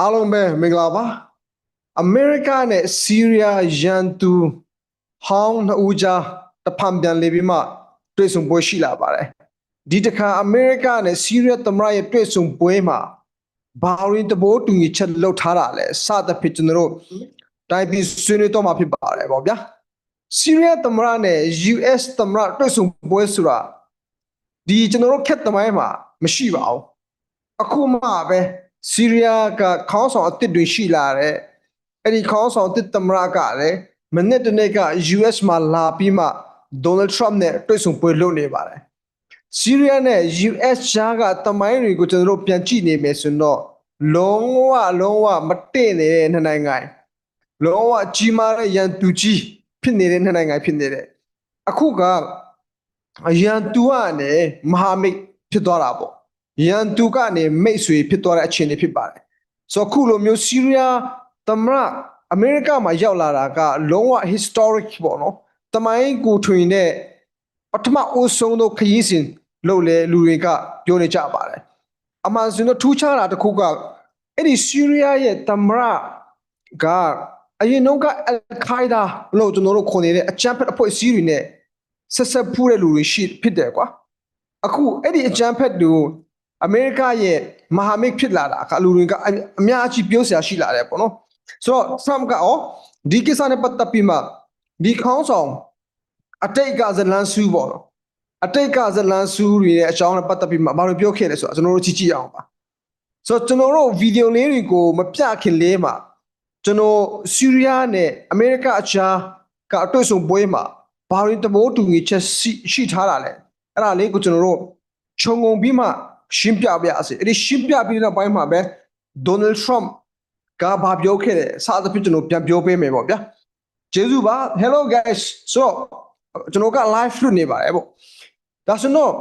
အားလုံးပဲမင်္ဂလာပါအမေရိကနဲ့ဆီးရီးယားရန်သူဟောင်းနှစ်ဦးကြားတဖန်ပြန်လေပြီးမှတွေ့ဆုံပွဲရှိလာပါတယ်ဒီတစ်ခါအမေရိကနဲ့ဆီးရီးယားသမ္မတရဲ့တွေ့ဆုံပွဲမှာဘာရင်တဘိုးတူညီချက်လောက်ထားတာလဲစသဖြင့်ကျွန်တော်တို့တိုင်းပြည်ဆွေးနွေးတော့မှာဖြစ်ပါတယ်ပေါ့ဗျာဆီးရီးယားသမ္မတနဲ့ US သမ္မတတွေ့ဆုံပွဲဆိုတာဒီကျွန်တော်တို့ခက်သမိုင်းမှာမရှိပါဘူးအခုမှပဲ ဆီးရီးယားကခေါင်းဆောင်အစ်စ်တွေရှိလာတဲ့အဲ့ဒီခေါင်းဆောင်အစ်စ်သမ္မတကလည်းမနေ့တနေ့က US မှာလာပြီးမှ Donald Trump နဲ့တွေ့ဆုံပွဲလုပ်နေပါတယ်ဆီးရီးယားနဲ့ US ရှားကတမိုင်းတွေကိုကျွန်တော်တို့ပြန်ကြည့်နေမယ်ဆိုတော့လုံးဝလုံးဝမတင့်နေတဲ့နှစ်နိုင်ငံလုံးဝကြီးမားတဲ့ရန်သူကြီးဖြစ်နေတဲ့နှစ်နိုင်ငံဖြစ်နေတယ်အခုကရန်သူကနေမဟာမိတ်ဖြစ်သွားတာပေါ့ ရန်သူကနေမိတ်ဆွေဖြစ်သွားတဲ့အခြေအနေဖြစ်ပါတယ်။ဆိုတော့အခုလိုမျိုးဆီးရီးယားသမ္မတအမေရိကမှာရောက်လာတာကလုံးဝ historic ပေါ့နော်။တမိုင်းကိုထွင်တဲ့ပထမအဦးဆုံးသောခရီးစဉ်လို့လေလူတွေကပြောနေကြပါတယ်။အမှန်ဆိုတော့ထူးခြားတာတစ်ခုကအဲ့ဒီဆီးရီးယားရဲ့သမ္မတကအရင်တော့ကအယ်ခိုင်ဒါလို့ကျွန်တော်တို့ခေါ်နေတဲ့အကြမ်းဖက်အဖွဲ့အစည်းတွေနဲ့ဆက်ဆက်ဖူးတဲ့လူတွေရှိဖြစ်တယ်ကွာ။အခုအဲ့ဒီအကြမ်းဖက်တွေကို အမေရိကရဲ့မဟာမိတ်ဖြစ်လာတာအခါလူတွေကအအများကြီးပြောစရာရှိလာတယ်ပေါ့နော်ဆိုတော့ Trump ကအော်ဒီကိစ္စနဲ့ပတ်သက်ပြီးမှဒီခေါင်းဆောင်အတိတ်ကဇလန်ဆူပေါ့နော်အတိတ်ကဇလန်ဆူတွေရဲ့အကြောင်းနဲ့ပတ်သက်ပြီးမှဘာလို့ပြောခဲ့လဲဆိုတော့ကျွန်တော်တို့ကြည့်ကြည့်အောင်ပါဆိုတော့ကျွန်တော်တို့ဗီဒီယိုလေးတွေကိုမပြခင်လေးမှာကျွန်တော်ဆီးရီးယားနဲ့အမေရိကအချာကအတွေ့ဆုံပွဲမှာဘာလို့တဘိုးတူညီချက်ရှိရှိထားတာလဲအဲ့ဒါလေးကိုကျွန်တော်တို့ခြုံငုံပြီးမှ ရှင်းပြပါရစေအဲ့ဒီရှင်းပြပြီးတဲ့ဘက်မှာပဲ Donald Trump ကဘာပြောခဲ့တယ်စသဖြင့်ကျွန်တော်ပြန်ပြောပေးမယ်ပေါ့ဗျာကျေးဇူးပါ Hello guys ဆိုတော့ကျွန်တော်က live လွှင့်နေပါတယ်ပေါ့ဒါဆိုတော့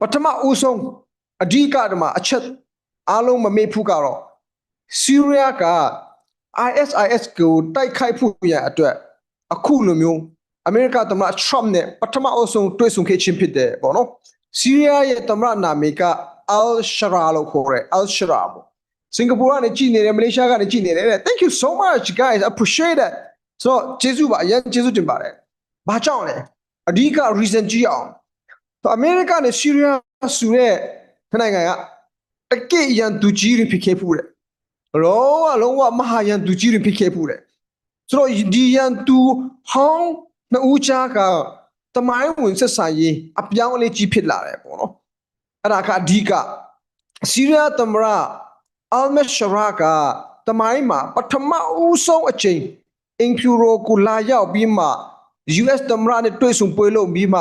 ပထမဦးဆုံးအဓိကတမှာအချက်အားလုံးမမေ့ဘူးကတော့ Syria က ISIS ကိုတိုက်ခိုက်ဖို့ရန်အတွက်အခုလိုမျိုးအမေရိကသမ္မတ Trump နဲ့ပထမအဆုံးတွေ့ဆုံခဲ့ခြင်းဖြစ်တယ်ပေါ့နော် ဆီးရီးယားရဲ့သမ္မတနာမည်က Al Shara လို့ခေါ်တယ် Al Shara ပေါ့စင်ကာပူကနေကြည်နေတယ်မလေးရှားကနေကြည်နေတယ်တဲ့ Thank you so much guys appreciate it ဆိုတော့ကျေးဇူးပါအရင်ကျေးဇူးတင်ပါတယ်ဘာကြောင့်လဲအဓိက reason ကြည့်အောင်ဆိုအမေရိကနဲ့ဆီးရီးယားဆိုတဲ့နိုင်ငံကတကယ့်ရန်သူကြီးတွေဖြစ်ခဲ့ဖူးတယ်လုံးဝလုံးဝမဟာရန်သူကြီးတွေဖြစ်ခဲ့ဖူးတယ်ဆိုတော့ဒီရန်သူဟောင်းနှစ်ဦးချားက တမိုင်းဝင်ဆက်ဆံရေးအပြောင်းအလဲကြီးဖြစ်လာတယ်ပေါ့နော်အဲ့ဒါကအဓိကဆီးရီးယားသမ္မတအလ်မရှရာကတမိုင်းမှာပထမဦးဆုံးအချိန်အင်ဖြူရိုကိုလာရောက်ပြီးမှ US သမ္မတနဲ့တွေ့ဆုံပွဲလုပ်ပြီးမှ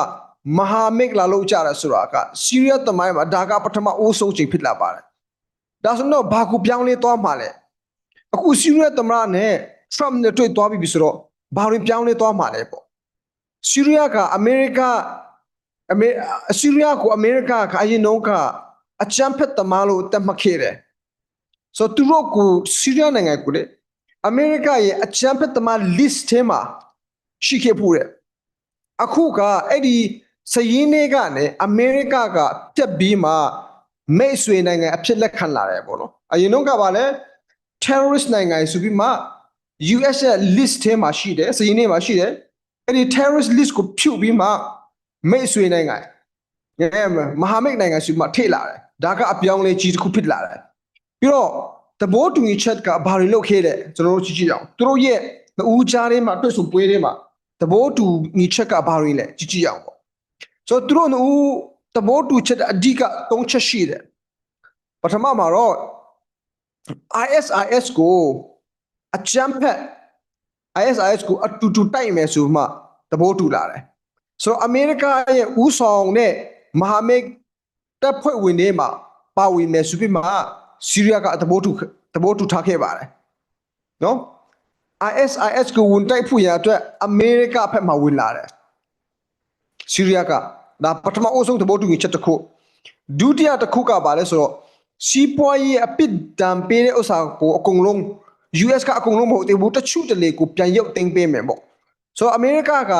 မဟာမိတ်လာလို့ကြတယ်ဆိုတာကဆီးရီးယားတမိုင်းမှာဒါကပထမဦးဆုံးအချိန်ဖြစ်လာပါတယ်ဒါဆိုတော့ဘာကိုပြောင်းလဲသွားမှာလဲအခုဆီးရီးယားသမ္မတနဲ့ Trump နဲ့တွေ့သွားပြီဆိုတော့ဘာရင်ပြောင်းလဲသွားမှာလဲပေါ့ ဆီးရီးယားကအမေရိကအမေဆီးရီးယားကိုအမေရိကကအရင်တော့ကအချမ်းဖက်သမားလို့တတ်မှတ်ခဲ့တယ်။ဆိုတော့သူတို့ကိုဆီးရီးယားနိုင်ငံကိုလေအမေရိကရဲ့အချမ်းဖက်သမား list ထဲမှာရှိခဲ့ဖို့တဲ့။အခုကအဲ့ဒီစည်ရင်းတွေကနေအမေရိကကပြက်ပြီးမှမိတ်ဆွေနိုင်ငံအဖြစ်လက်ခံလာတယ်ပေါ့နော်။အရင်တော့ကပါလေ terrorist နိုင်ငံဆိုပြီးမှ US ရဲ့ list ထဲမှာရှိတယ်စည်ရင်းတွေမှာရှိတယ်။ အဲ့ဒီ terrorist list ကိုဖြုတ်ပြီးမှမိတ်ဆွေနိုင်ငံငယ်မဟာမိတ်နိုင်ငံရှိမှထိလာတယ်ဒါကအပြောင်းလဲကြီးတစ်ခုဖြစ်လာတယ်ပြီးတော့တဘိုးတူညီချက်ကဘာတွေလုပ်ခဲ့တဲ့ကျွန်တော်တို့ကြည့်ကြည့်အောင်သူတို့ရဲ့ဦးကြားထဲမှာတွေ့ဆုံပွဲထဲမှာတဘိုးတူညီချက်ကဘာတွေလဲကြည့်ကြည့်အောင်ပေါ့ဆိုတော့သူတို့ဦးတဘိုးတူချက်အဓိက၃ချက်ရှိတယ်ပထမမှာတော့ ISIS ကိုအကြမ်းဖက် ISIS ကိုအတူတူတိုက်မယ်ဆိုမှသဘောတူလာတယ်ဆိုတော့အမေရိကရဲ့ဥဆောင်တဲ့မဟာမိတ်တပ်ဖွဲ့ဝင်တွေမှာပါဝင်မယ်ဆိုပြီးမှဆီးရီးယားကသဘောတူသဘောတူထားခဲ့ပါတယ်နော် ISIS ကိုဝန်တိုက်ဖို့ရအတွက်အမေရိကဘက်မှာဝင်လာတယ်ဆီးရီးယားကဒါပထမအဆုံးသဘောတူညီချက်တစ်ခုဒုတိယတစ်ခုကပါလဲဆိုတော့စီးပွားရေးအပစ်ဒဏ်ပေးတဲ့ဥစ္စာကိုအကုန်လုံး US ကအကုန်လုံးမဟုတ်သေးဘူးတချို့တလေကိုပြန်ရုပ်သိမ်းပေးမယ်ပေါ့ဆိုတော့အမေရိကက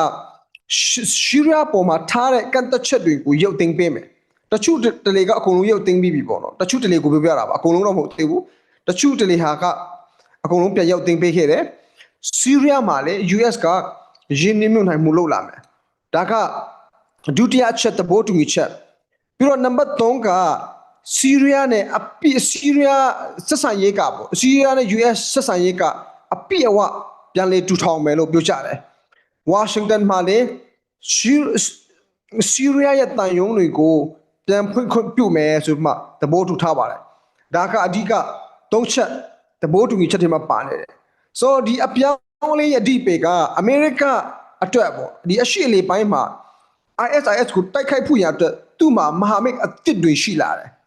ရှီရီးယားပေါ်မှာထားတဲ့ကန့်သက်ချက်တွေကိုရုပ်သိမ်းပေးမယ်တချို့တလေကအကုန်လုံးရုပ်သိမ်းပြီးပြီပေါ့နော်တချို့တလေကိုပြောပြတာပါအကုန်လုံးတော့မဟုတ်သေးဘူးတချို့တလေဟာကအကုန်လုံးပြန်ရောက်သိမ်းပေးခဲ့တယ်ဆီးရီးယားမှာလည်း US ကရင်းနှီးမြှုပ်နှံမှုလုပ်လာမယ်ဒါကဒုတိယအချက်သဘောတူညီချက်ပြီးတော့နံပါတ်3က ဆီးရီးယားနဲ့အပိဆီးရီးယားဆက်ဆံရေးကပေါ့ဆီးရီးယားနဲ့ US ဆက်ဆံရေးကအပိအဝပြန်လေတူထောင်မယ်လို့ပြောကြတယ်ဝါရှင်တန်မှာလည်းဆီးဆီးရီးယားရဲ့တန်ယုံတွေကိုပြန်ဖွင့်ခွင့်ပြုမယ်ဆိုပြီးမှသဘောတူထားပါတယ်ဒါကအဓိက၃ချက်သဘောတူညီချက်တွေမှာပါနေတယ်ဆိုတော့ဒီအပြောင်းအလဲရဲ့အဓိပ္ပာယ်ကအမေရိကအတွက်ပေါ့ဒီအရှိအလေးပိုင်းမှာ ISIS ကိုတိုက်ခိုက်ဖို့ရန်အတွက်သူ့မှာမဟာမိတ်အသစ်တွေရှိလာတယ်။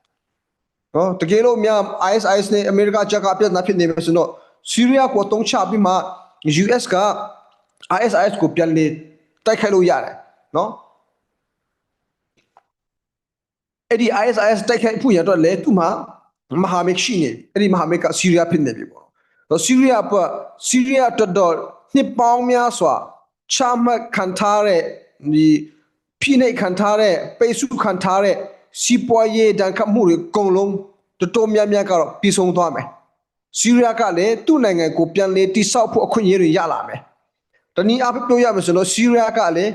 နော်တကယ်လို့များ ISIS နဲ့အမေရိကချက်ကအပြတ်နာဖြစ်နေမယ်ဆိုတော့ဆီးရီးယားကိုတုံးချပြီးမှ US က ISIS ကိုပြန်လေတိုက်ခိုက်လို့ရတယ်နော်အဲ့ဒီ ISIS တိုက်ခိုက်ဖို့ရန်အတွက်လည်းသူ့မှာမဟာမိတ်ရှိနေတယ်အဲ့ဒီမဟာမိတ်ကဆီးရီးယားဖြစ်နေပြီပေါ့။တော့ဆီးရီးယားပေါ့ဆီးရီးယားအတွက်တော့နှစ်ပေါင်းများစွာချမှတ်ခံထားတဲ့ဒီဖိနှိပ်ခံထားတဲ့ပိတ်ဆို့ခံထားတဲ့ စီးပွားရေးတန်ခတ်မှုတွေအကုန်လုံးတော်တော်များများကတော့ပြီးဆုံးသွားမယ်။ဆီးရီးယားကလည်းသူ့နိုင်ငံကိုပြန်လေတိဆောက်ဖို့အခွင့်အရေးတွေရလာမယ်။တနည်းအားဖြင့်ပြောရမယ်ဆိုတော့ဆီးရီးယားကလည်း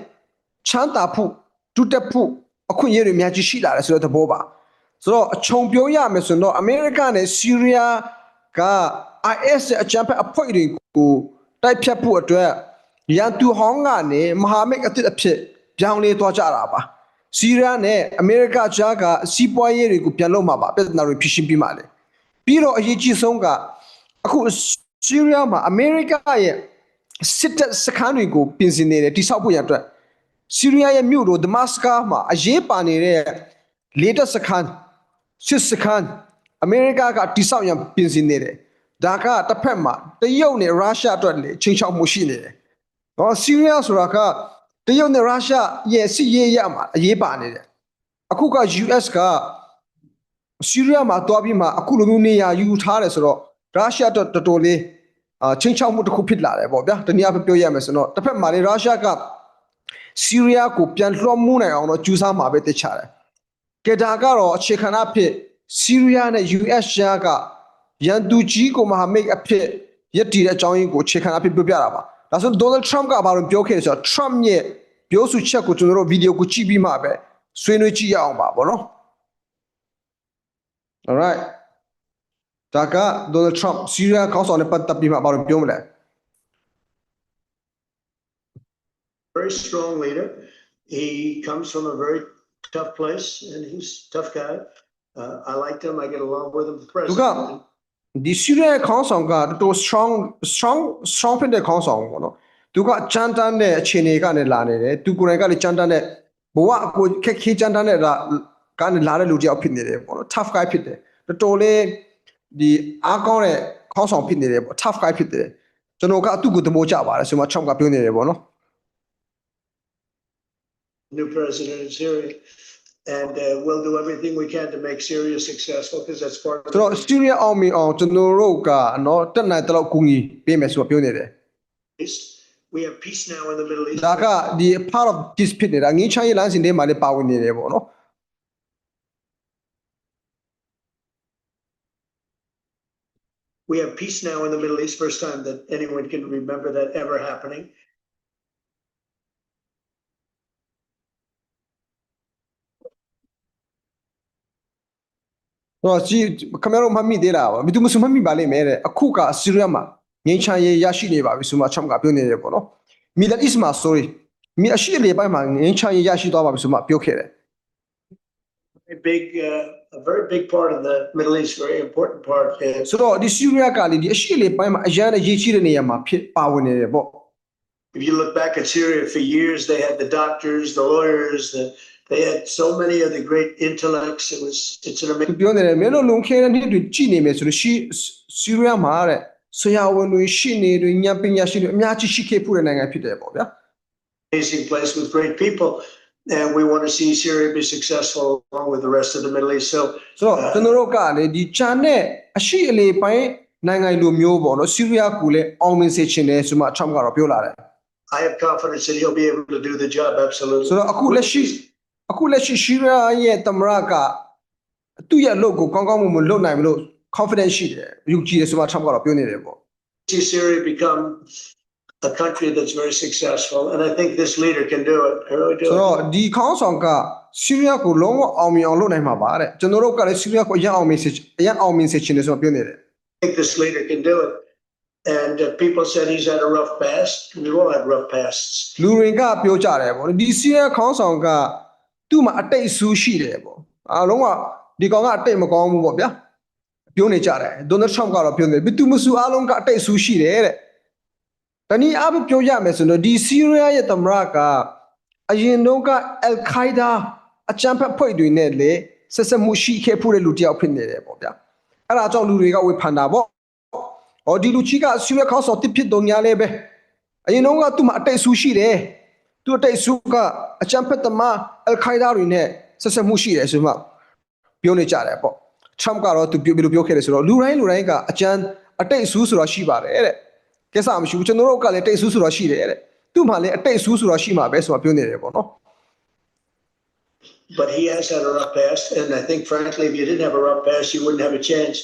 ချမ်းသာဖို့တူတက်ဖို့အခွင့်အရေးတွေအများကြီးရှိလာတယ်ဆိုတဲ့သဘောပါ။ဆိုတော့အချုံပြောရမယ်ဆိုတော့အမေရိကနဲ့ဆီးရီးယားက IS ရဲ့အကြမ်းဖက်အဖွဲ့တွေကိုတိုက်ဖြတ်ဖို့အတွက်ရန်သူဟောင်းကနေမဟာမိတ်အသစ်အဖြစ်ပြောင်းလဲသွားကြတာပါ ဆီးရီးယားနဲ့အမေရိကကြားကစီးပွားရေးတွေကိုပြန်လုပ်မှာပါပြဿနာတွေဖြေရှင်းပြီးမှလေပြီးတော့အရေးကြီးဆုံးကအခုဆီးရီးယားမှာအမေရိကရဲ့စစ်တပ်စခန်းတွေကိုပြင်ဆင်နေတယ်တိစောက်ဖို့ရန်အတွက်ဆီးရီးယားရဲ့မြို့တော်ဒမတ်စကာမှာအရေးပါနေတဲ့လေတပ်စခန်းစစ်စခန်းအမေရိကကတိစောက်ရန်ပြင်ဆင်နေတယ်ဒါကတစ်ဖက်မှာတရုတ်နဲ့ရုရှားအတွက်လေချင်းချောက်မှုရှိနေတယ်။တော့ဆီးရီးယားဆိုတာက တရုတ်နဲ့ရုရှားရဲ့စစ်ရေးရမှာအရေးပါနေတယ်။အခုက US ကဆီးရီးယားမှာတွားပြီးမှအခုလိုမျိုးနေရာယူထားတယ်ဆိုတော့ရုရှားတော့တော်တော်လေးအာချင်းချောက်မှုတစ်ခုဖြစ်လာတယ်ပေါ့ဗျာ။တနည်းအားဖြင့်ပြောရမယ်ဆိုတော့တစ်ဖက်မှာလေရုရှားကဆီးရီးယားကိုပြန်လွှမ်းမိုးနိုင်အောင်တော့ကြိုးစားမှာပဲတခြားတယ်။ကဲဒါကတော့အခြေခံအဖြစ်ဆီးရီးယားနဲ့ US ရှားကရန်သူကြီးကိုမဟာမိတ်အဖြစ်ရည်တည်တဲ့အကြောင်းရင်းကိုအခြေခံအဖြစ်ပြောပြတာပါ။ ဒါဆိုဒေါ်နယ်ထရမ့်ကဘာလို့ပြောခဲ့လဲဆိုတော့ Trump ရဲ့ပြောဆိုချက်ကိုကျွန်တော်တို့ဗီဒီယိုကိုကြည့်ပြီးမှပဲဆွေးနွေးကြည့်ရအောင်ပါဗောနော်။ Alright ဒါကဒေါ်နယ်ထရမ့်ဆီးရီးယားခေါင်းဆောင်နဲ့ပတ်သက်ပြီးမှဘာလို့ပြောမလဲ very strong leader. He comes from a very tough place and he's a tough guy. Uh, I liked him. I get along with him. The သူက president. ဒီဆီးရီးယားခေါင်းဆောင်ကတော်တော် strong strong strong ဖြစ်တဲ့ခေါင်းဆောင်ပေါ့နော်သူကကြမ်းတမ်းတဲ့အခြေအနေကနေလာနေတယ်သူကိုယ်တိုင်ကလည်းကြမ်းတမ်းတဲ့ဘဝအကိုခက်ခဲကြမ်းတမ်းတဲ့လာကနေလာတဲ့လူတစ်ယောက်ဖြစ်နေတယ်ပေါ့နော် tough guy ဖြစ်တယ်တော်တော်လေးဒီအားကောင်းတဲ့ခေါင်းဆောင်ဖြစ်နေတယ်ပေါ့ tough guy ဖြစ်တယ်ကျွန်တော်ကသူ့ကိုသဘောကျပါတယ်ဆိုမှ Trump ကပြောနေတယ်ပေါ့နော် new president in Syria. And uh, we'll do everything we can to make Syria successful because that's part of ဆိုတော့ Syria အောင်မြင်အောင်ကျွန်တော်တို့ကနော်တက်နိုင်တဲ့လောက်ကူညီပေးမယ်ဆိုတော့ပြောနေတယ် the East. We have peace now in the Middle East. ဒါကဒီ part of this ဖြစ်နေတာငင်းချမ်းရေးလမ်းစဉ်တွေမှာလည်းပါဝင်နေတယ်ပေါ့နော် We have peace now in the Middle East. First time that anyone can remember that ever happening. ။ တော့ကြီးခင်ဗျားတို့မှတ်မိသေးလား။ဘယ်သူမှမမှတ်မိပါလိမ့်မယ်တဲ့။အခုကဆီးရီးယားမှာငင်းချမ်းရေးရရှိနေပါပြီဆိုမှချမ်ကပြောနေတယ်ပေါ့နော်။ Middle East မှာ sorry မြေအရှိအလေပိုင်းမှာငင်းချမ်းရေးရရှိသွားပါပြီဆိုမှပြောခဲ့တယ် A big, uh, a very big part of the Middle East, very important part. Uh, ။ဆိုတော့ဒီဆီးရီးယားကလေဒီအရှိအလေပိုင်းမှာအရန်ရေးရှိတဲ့နေရာမှာဖြစ်ပါဝင်နေတယ်ပေါ့ if you look back at Syria for years, they had the doctors, the lawyers, the, they had so many of the great intellects. It was, it's an ။ amazing. သူပြောနေတယ်မင်းတို့လုံခဲတဲ့နေ့တွေကြည်နေမယ်ဆိုလို့ရှိဆီးရီးယားမှာတဲ့ဆရာဝန်တွေရှိနေတွေညပညာရှိတွေအများကြီးရှိခဲ့ဖို့တဲ့နိုင်ငံဖြစ်တယ်ပေါ့ဗျာ။ amazing place with great people. And we want to see Syria be successful along with the rest of the Middle East. So ဆိုတော့ကျွန်တော်တို့ကလေဒီဂျန်နဲ့အရှိအလေပိုင်းနိုင်ငံလိုမျိုးပေါ့နော်ဆီးရီးယားကိုလည်းအောင်မြင်စေချင်တယ်ဆိုမှထရမ့်ကတော့ပြောလာတယ် I have confidence that he'll be able to do the job. Absolutely. ဆိုတော့အခုလက်ရှိ အခုလက်ရှိဆီးရီးယားရဲ့သမ္မတကသူ့ရဲ့အလုပ်ကိုကောင်းကောင်းမွန်မွန်လုပ်နိုင်မလို့ confidence ရှိတယ်ယုံကြည်တယ်ဆိုမှ Trump ကတော့ပြောနေတယ်ပေါ့ see Syria become a country that's very successful, and I think this leader can do it. I really ဆို do. တော့ဒီခေါင်းဆောင်ကဆီးရီးယားကိုလုံးဝအောင်မြင်အောင်လုပ်နိုင်မှာပါတဲ့ကျွန်တော်တို့ကလည်းဆီးရီးယားကိုအရင်အောင်မြင်စေအရင်အောင်မြင်စေချင်တယ်ဆိုတော့ပြောနေတယ် I think this leader can do it. And uh, people said he's had a rough past. We all had rough pasts. လူတွေကပြောကြတယ်ပေါ့ဒီဆီးရီးယားခေါင်းဆောင်က သူ့မှာအတိတ်ဆူးရှိတယ်ပေါ့အားလုံးကဒီကောင်ကအတိတ်မကောင်းဘူးပေါ့ဗျာပြောနေကြတယ်ဒေါ်နယ်ထရမ့်ကတော့ပြောနေတယ်ဘီသူမဆူအားလုံးကအတိတ်ဆူးရှိတယ်တဲ့တနည်းအားဖြင့်ပြောရမယ်ဆိုတော့ဒီဆီးရီးယားရဲ့သမ္မတကအရင်တုန်းကအယ်ခိုင်ဒါအကြမ်းဖက်ဖွဲ့တွေနဲ့လေဆက်ဆက်မှုရှိခဲ့ဖို့တဲ့လူတစ်ယောက်ဖြစ်နေတယ်ပေါ့ဗျာအဲ့ဒါကြောင့်လူတွေကဝေဖန်တာပေါ့ဟောဒီလူကြီးကဆီးရီးယားခေါင်းဆောင်တစ်ဖြစ်တော့ညာလေးပဲအရင်တော့ကသူ့မှာအတိတ်ဆူရှိတယ် သူအတိတ်ဆူကအချမ်းဖက်သမားအယ်ခိုင်ဒါတွေနဲ့ဆက်ဆက်မှုရှိတယ်ဆိုမှပြောနေကြတယ်ပေါ့ထရမ့်ကတော့သူပြောဘယ်လိုပြောခဲ့လဲဆိုတော့လူတိုင်းလူတိုင်းကအချမ်းအတိတ်ဆူဆိုတာရှိပါတယ်တဲ့ကိစ္စမရှိဘူးကျွန်တော်တို့ကလည်းအတိတ်ဆူဆိုတာရှိတယ်တဲ့သူ့မှာလည်းအတိတ်ဆူဆိုတာရှိမှာပဲဆိုတာပြောနေတယ်ပေါ့နော် But he has had a rough past. And I think, frankly, if you didn't have a rough past, you wouldn't have a chance.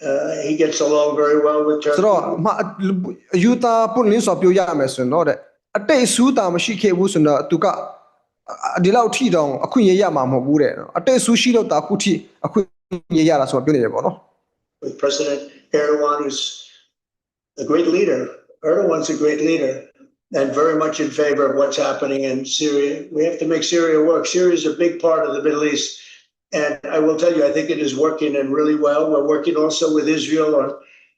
Uh, he gets along very well with ဆို Turkey. တော့မယူတာပွင့်လင်းစွာ ပြောရမယ်ဆိုရင်တော့တဲ့အတိတ်ဆူတာမရှိခဲ့ဘူးဆိုတော့သူကဒီလောက်ထိတောင်အခွင့်အရေးရမှာမဟုတ်ဘူးတဲ့နော်အတိတ်ဆူရှိတော့တာအခုထိအခွင့်အရေးရတာဆိုတာပြောနေတယ်ပေါ့နော် with President Erdogan, who's a great leader. Erdogan's a great leader and very much in favor of what's happening in Syria. We have to make Syria work. Syria is a big part of the Middle East. And I will tell you, I think it is working and really well. We're working also with Israel on,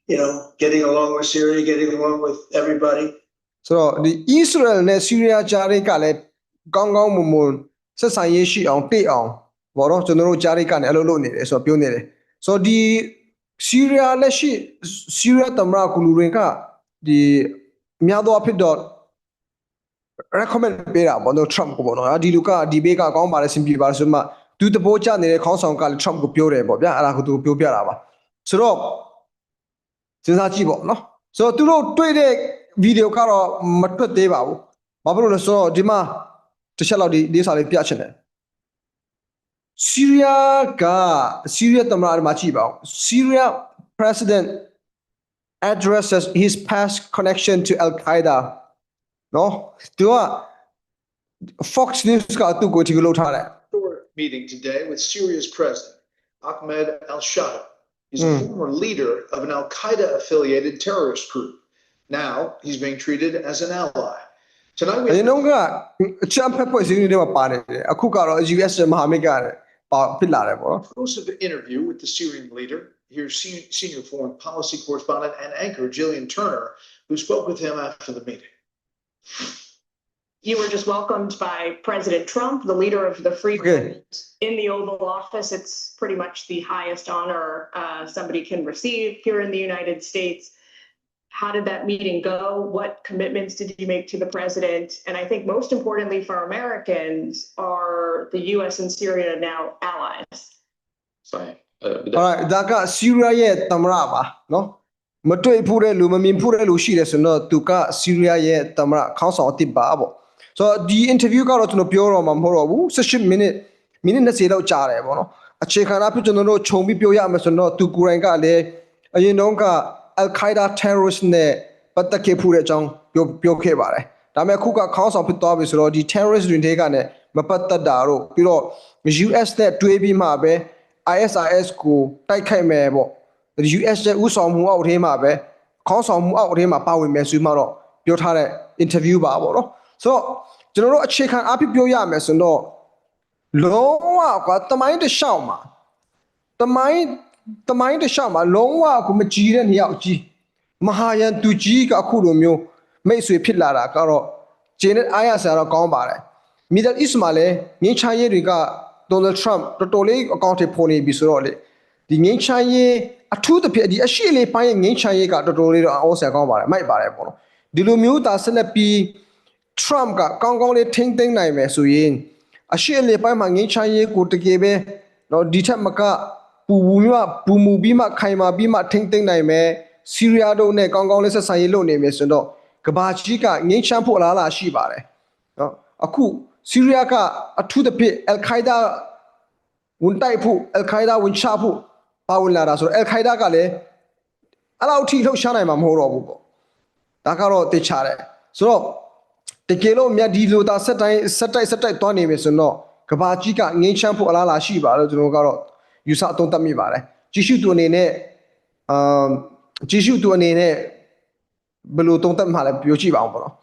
you know, getting along with Syria, getting along with everybody. ဆိုတော့ဒီ Israel နဲ့ Syria ကြားတွေကလည်းကောင်းကောင်းမွန်မွန်ဆက်ဆံရေးရှိအောင်တိတ်အောင်ဘောတော့ကျွန်တော်တို့ကြားတွေကလည်းအလုပ်လုပ်နေတယ်ဆိုတော့ပြောနေတယ်ဆိုတော့ဒီ Syria လက်ရှိ Syria တမရကူလူတွေကဒီအများသောအဖြစ်တော့ recommend ပေးတာပေါ့နော် Trump ကိုပေါ့နော်ဒီလူကဒီဘေးကကောင်းပါတယ်စင်ပြေပါတယ်ဆိုမှသူတပိုးချနေတဲ့ခေါင်းဆောင်ကလည်း Trump ကိုပြောတယ်ပေါ့ဗျာအဲ့ဒါကိုသူပြောပြတာပါဆိုတော့စဉ်းစားကြည့်ပေါ့နော်ဆိုတော့သူတို့တွေ့တဲ့ ဗီဒီယိုကတော့မထွက်သေးပါဘူးဘာဖြစ်လို့လဲဆိုတော့ဒီမှာတစ်ချက်လောက်ဒီဒီစာလေးပြချင်တယ်ဆီးရီးယားကဆီးရီးယားသမ္မတမှာကြည့်ပါဦး Syria president addresses his past connection to Al Qaeda နော်သူက Fox News ကသူ့ကိုဒီလိုလုပ်ထားတယ် historic meeting today with Syria's president, Ahmed al Shara. He's Hmm. a former leader of an Al Qaeda affiliated terrorist group. Now he's being treated as an ally. Tonight အ we ရင်တော့ကအချမ်းဖက်ဖွဲ့စည်းတွေမှာပါတယ်အခုကတော့ US မဟာမိတ်ကလည်းပါဖြစ်လာတယ်ပေါ့နော် exclusive interview with the Syrian leader. Here's se- senior foreign policy correspondent and anchor Jillian Turner, who spoke with him after the meeting. You were just welcomed by President Trump, the leader of the Free Okay. World. In the Oval Office, it's pretty much the highest honor uh, somebody can receive here in the United States. How did that meeting go? What commitments did you make to the president? And I think most importantly for Americans, are the U.S. and Syria now allies? Fine. Uh, but ဟုတ်လားဒါကဆီးရီးယားရဲ့သမ္မတပါနော်မတွေ့ဖို့တဲ့လူမမြင်ဖို့တဲ့လူရှိတယ်ဆိုတော့သူကဆီးရီးယားရဲ့သမ္မတခေါင်းဆောင်အစ်စ်ပါပေါ့ဆိုတော့ဒီ interview ကတော့ကျွန်တော်ပြောတော့မှာမဟုတ်တော့ဘူး18 minute မိနစ်20လောက်ကြာတယ်ပေါ့နော်အခြေခံအဖြစ်ကျွန်တော်တို့ခြုံပြီးပြောရမယ်ဆိုတော့သူကိုယ်တိုင်ကလည်းအရင်တုန်းက Al Qaeda terrorist နဲ့ပတ်သက်ခဲ့ဖို့တဲ့အကြောင်းပြောပြောခဲ့ပါတယ်ဒါပေမဲ့အခုကခေါင်းဆောင်ဖြစ်သွားပြီဆိုတော့ဒီ terrorist တွေတွေကလည်းမပတ်သက်တာတော့ပြီးတော့ US နဲ့တွဲပြီးမှပဲ ISIS ကိုတိုက်ခိုက်မယ်ပေါ့ US ရဲ့ဥဆောင်မှုအောက်ထဲမှာပဲခေါင်းဆောင်မှုအောက်ထဲမှာပါဝင်မယ်ဆိုမှတော့ပြောထားတဲ့ interview ပါပေါ့နော်ဆိုတော့ကျွန်တော်တို့အခြေခံအဖြစ်ပြောရမယ်ဆိုတော့လုံးဝကွာတမိုင်းတစ်လျှောက်မှာတမိုင်း တမိုင်းတစ်လျှောက်မှာလုံးဝကိုမကြည်တဲ့နေရာအကြီးမဟာယန်သူကြီးကအခုလိုမျိုးမိတ်ဆွေဖြစ်လာတာကတော့ဂျင်းနဲ့အားရစရာတော့ကောင်းပါတယ် Middle East မှာလည်းငင်းချမ်းရေးတွေက Donald Trump တော်တော်လေးအကောင့်တွေပေါ်နေပြီဆိုတော့လေဒီငင်းချမ်းရေးအထူးသဖြင့်ဒီအရှိလေးပိုင်းရဲ့ငင်းချမ်းရေးကတော်တော်လေးတော့အောဆရာကောင်းပါတယ်မိုက်ပါတယ်ပေါ့နော်ဒီလိုမျိုးသာဆက်လက်ပြီး Trump ကကောင်းကောင်းလေးထိမ့်သိမ့်နိုင်မယ်ဆိုရင်အရှိလေးပိုင်းမှာငင်းချမ်းရေးကိုတကယ်ပဲတော့ဒီထက်မက ပူပူမြပူမူပြီးမှခိုင်မာပြီးမှထိမ့်သိမ့်နိုင်မယ်ဆီးရီးယားတို့နဲ့ကောင်းကောင်းလေးဆက်ဆံရေးလုပ်နေမယ်ဆိုတော့ကဘာကြီးကငင်းချမ်းဖို့အလားအလာရှိပါတယ်နော်အခုဆီးရီးယားကအထူးသဖြင့်အယ်ခိုင်ဒါဝန်တိုက်ဖို့အယ်ခိုင်ဒါဝန်ချဖို့ပါဝင်လာတာဆိုတော့အယ်ခိုင်ဒါကလည်းအဲ့လောက်ထိလှုပ်ရှားနိုင်မှာမဟုတ်တော့ဘူးပေါ့ဒါကတော့တေချာတယ်ဆိုတော့တကယ်လို့မြတ်ဒီလိုသာဆက်တိုင်းဆက်တိုက်ဆက်တိုက်သွားနေမယ်ဆိုတော့ကဘာကြီးကငင်းချမ်းဖို့အလားအလာရှိပါလို့ကျွန်တော်ကတော့ ယူဆအသုံးသပ်မိပါတယ်ကြီးစုသူအနေနဲ့အာကြီးစုသူအနေနဲ့ဘယ်လိုသုံးသပ်မှာလဲပြောကြည့်ပါအောင်ပေါ့နော်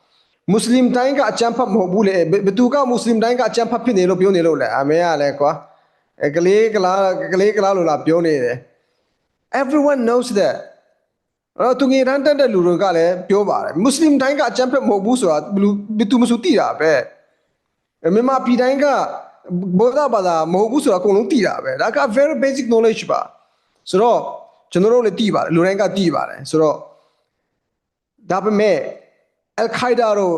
မွတ်စလင်တိုင်းကအကြမ်းဖက်မဟုတ်ဘူးလေဘယ်ဘယ်သူကမွတ်စလင်တိုင်းကအကြမ်းဖက်ဖြစ်နေလို့ပြောနေလို့လဲအမေကလည်းကွာအဲကလေးကလားကလေးကလားလို့လားပြောနေတယ် everyone knows that အဲ့တော့သူငယ်တန်းတက်တဲ့လူတွေကလည်းပြောပါတယ်မွတ်စလင်တိုင်းကအကြမ်းဖက်မဟုတ်ဘူးဆိုတာဘယ်လူဘယ်သူမဆိုသိတာပဲအဲမြန်မာပြည်တိုင်းက ဗုဒ္ဓဘာသာမဟုတ်ဘူးဆိုတာအကုန်လုံးသိတာပဲဒါက very basic knowledge ပါဆိုတော့ကျွန်တော်တို့လည်းသိပါတယ်လူတိုင်းကသိပါတယ်ဆိုတော့ဒါပေမဲ့ Al Qaeda တို့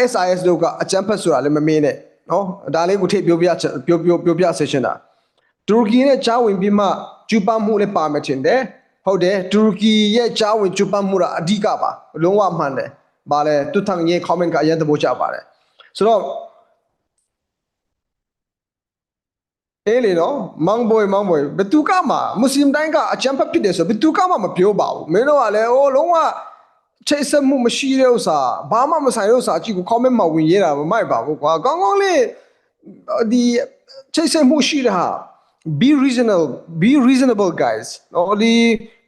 ISIS တို့ကအကြမ်းဖက်ဆိုတာလည်းမမင်းနဲ့နော်ဒါလေးကိုထိပ်ပြောပြချက်ပြောပြောပြောပြဆက်ရှင်တာတူရကီနဲ့ကြားဝင်ပြီးမှကျူပမှုလည်းပါမယ်ထင်တယ်ဟုတ်တယ်တူရကီရဲ့ကြားဝင်ကျူပမှုတာအဓိကပါလုံးဝမှန်တယ်ဗာလဲတူထန်ရဲ့ comment ကအရင်သဘောကျပါတယ်ဆိုတော့ အေးလေနော်မောင်ဘွေမောင်ဘွေဘသူကမှမွတ်စလင်တိုင်းကအချမ်းဖက်ဖြစ်တယ်ဆိုဘသူကမှမပြောပါဘူးမင်းတို့ကလည်းအိုးလုံးဝချိတ်ဆက်မှုမရှိတဲ့ဥစ္စာဘာမှမဆိုင်တဲ့ဥစ္စာအကြည့်ကို comment မှာဝင်ရေးတာမမိုက်ပါဘူးကွာကောင်းကောင်းလေးဒီချိတ်ဆက်မှုရှိတာဟာ be reasonable be reasonable guys နော်ဒီ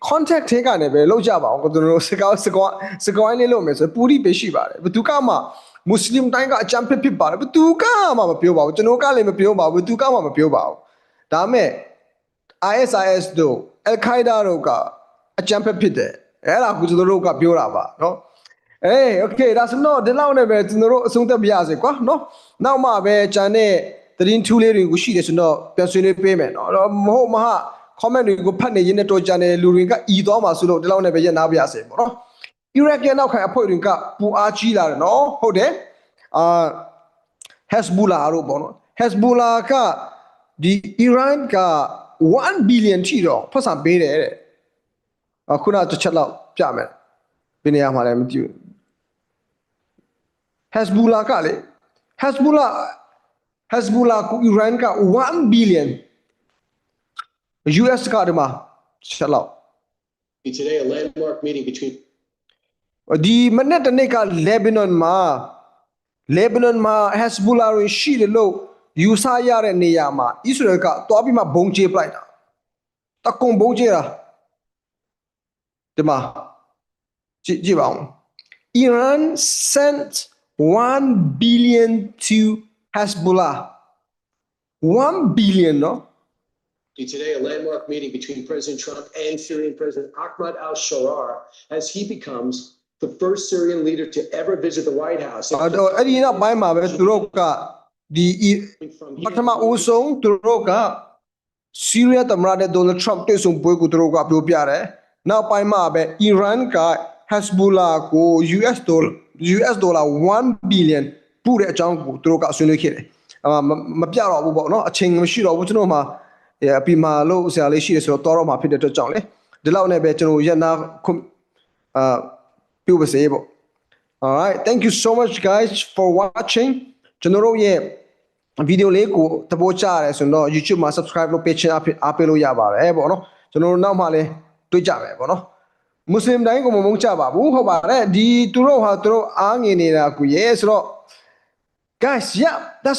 contact ထဲကနေပဲလောက်ကြပါအောင်ကျွန်တော်တို့စကားစကားစကားလေးလုပ်မယ်ဆိုပူရီပဲရှိပါတယ်ဘသူကမှ မွတ်စလင်တိုင်းကအကြမ်းဖက်ဖြစ်ပါတယ်ဘသူကမှမပြောပါဘူးကျွန်တော်ကလည်းမပြောပါဘူးဘသူကမှမပြောပါဘူးဒါမဲ့ ISIS တို့ Al Qaeda တို့ကအကြမ်းဖက်ဖြစ်တယ်အဲ့ဒါကကျွန်တော်တို့ကပြောတာပါနော်အေး okay ဒါဆိုတော့ဒီလောက်နဲ့ပဲကျွန်တော်တို့အဆုံးသတ်ပြရစေကွာနော်နောက်မှပဲဂျန်တဲ့သတင်းထူးလေးတွေကိုရှိတယ်ဆိုတော့ပြန်ဆွေးနွေးပေးမယ်နော်အဲ့တော့မဟုတ်မဟာ comment တွေကိုဖတ်နေရင်းနဲ့တော့ဂျန်တဲ့လူတွေကဤသွားမှာဆိုလို့ဒီလောက်နဲ့ပဲရက်နာပြရစေပေါ့နော် Iraq ရဲ့နောက်ခံအဖွဲ့တွေကပူအားကြီးလာတယ်နော်ဟုတ်တယ် အာ Hezbollah တို့ပေါ့နော် Hezbollah ကဒီ Iran က1 billion ထိတော့ဖတ်စာပေးတယ်တဲ့အခုနတစ်ချက်လောက်ပြမယ်ဘယ်နေရာမှာလဲမသိဘူး Hezbollah ကလေ Hezbollah Hezbollah ကို Iran က1 billion US ကဒီမှာချက်လောက် be today a landmark meeting between ဒီမနေ့တနေ့က Lebanon မှာ လေဘနွန်မှာဟက်ဇ်ဘူလာတွေရှိတယ်လို့ယူဆရတဲ့နေရာမှာအစ္စရေလကသွားပြီးမှဘုံကျဲပလိုက်တာတကုံဘုံကျဲတာဒီမှာကြည့်ကြည့်ပါဦး Iran sent 1 billion to Hezbollah. 1 billion နော် Today, a landmark meeting between President Trump and Syrian President Ahmad al-Sharar as he becomes the first Syrian leader to ever visit the White House. အဲ့တော့အဲ့ဒီနောက်ပိုင်းမှာပဲသူတို့ကဒီ From ပထမဦးဆုံးသူတို့ကဆီးရီးယားသမ္မတနဲ့ဒေါ်နယ်ထရမ့်တွေ့ဆုံပွဲကိုသူတို့ကပြောပြတယ်။နောက်ပိုင်းမှာပဲအီရန်က Hezbollah ကို US ဒေါ် US ဒေါ်လာ1 billion ပို့တဲ့အကြောင်းကိုသူတို့ကဆွေးနွေးခဲ့တယ်။အမမပြတော့ဘူးပေါ့နော်အချိန်မရှိတော့ဘူးကျွန်တော်မှအပီမာလို့ဆရာလေးရှိတယ်ဆိုတော့တော်တော့မှဖြစ်တဲ့အတွက်ကြောင့်လေဒီလောက်နဲ့ပဲကျွန်တော်ရနာခုအာ ပြုပါစေပေါ့ All right thank you so much guys for watching ကျွန်တော်တို့ရဲ့ဗီဒီယိုလေးကိုသဘောကျရတယ်ဆိုတော့ YouTube မှာ subscribe လုပ်ပေးချင်အဖြစ်အားပေးလို့ရပါတယ်ပေါ့နော်ကျွန်တော်တို့နောက်မှလည်းတွေ့ကြမယ်ပေါ့နော်မွတ်စလင်တိုင်းကိုမမုန်းကြပါဘူးဟုတ်ပါတယ်ဒီသူတို့ဟာသူတို့အားငင်နေတာကိုရဲဆိုတော့ guys yeah that's it